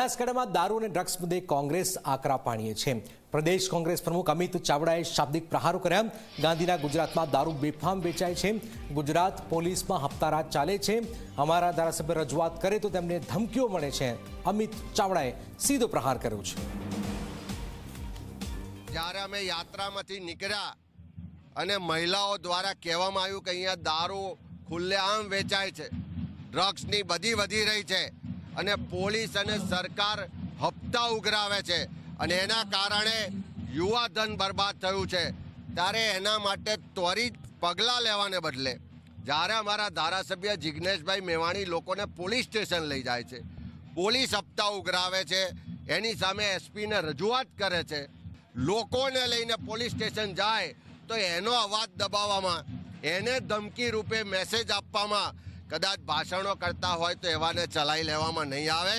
બનાસકાંઠામાં દારૂ અને ડ્રગ્સ મુદ્દે કોંગ્રેસ આકરા પાણીએ છે. પ્રદેશ કોંગ્રેસ પ્રમુખ અમિત ચાવડાએ શાબ્દિક પ્રહારો કર્યા. ગાંધીના ગુજરાતમાં દારૂ બેફામ વેચાય છે. ગુજરાત પોલીસમાં હપ્તારાજ ચાલે છે. અમારા ધારાસભ્ય રજૂઆત કરે તો તેમને ધમકીઓ મળે છે. અમિત ચાવડાએ સીધો પ્રહાર કર્યો છે. જ્યારે અમે યાત્રામાંથી નીકળ્યા અને મહિલાઓ દ્વારા કહેવામાં આવ્યું કે અહીંયા દારૂ ખુલ્લેઆમ વેચાય છે. ડ્રગ્સની બધી વધી રહી છે. અને પોલીસ અને સરકાર હપ્તા ઉઘરાવે છે. અને એના કારણે યુવા ધન બરબાદ થયું છે. ત્યારે એના માટે ત્વરિત પગલાં લેવાને બદલે જ્યારે અમારા ધારાસભ્ય જિજ્ઞેશભાઈ મેવાણી લોકોને પોલીસ સ્ટેશન લઈ જાય છે. પોલીસ હપ્તા ઉઘરાવે છે. એની સામે એસપીને રજૂઆત કરે છે. લોકોને લઈને પોલીસ સ્ટેશન જાય તો એનો અવાજ દબાવવામાં, એને ધમકી રૂપે મેસેજ આપવામાં કદાચ ભાષણો કરતા હોય તો એવાને ચલાવી લેવામાં નહીં આવે.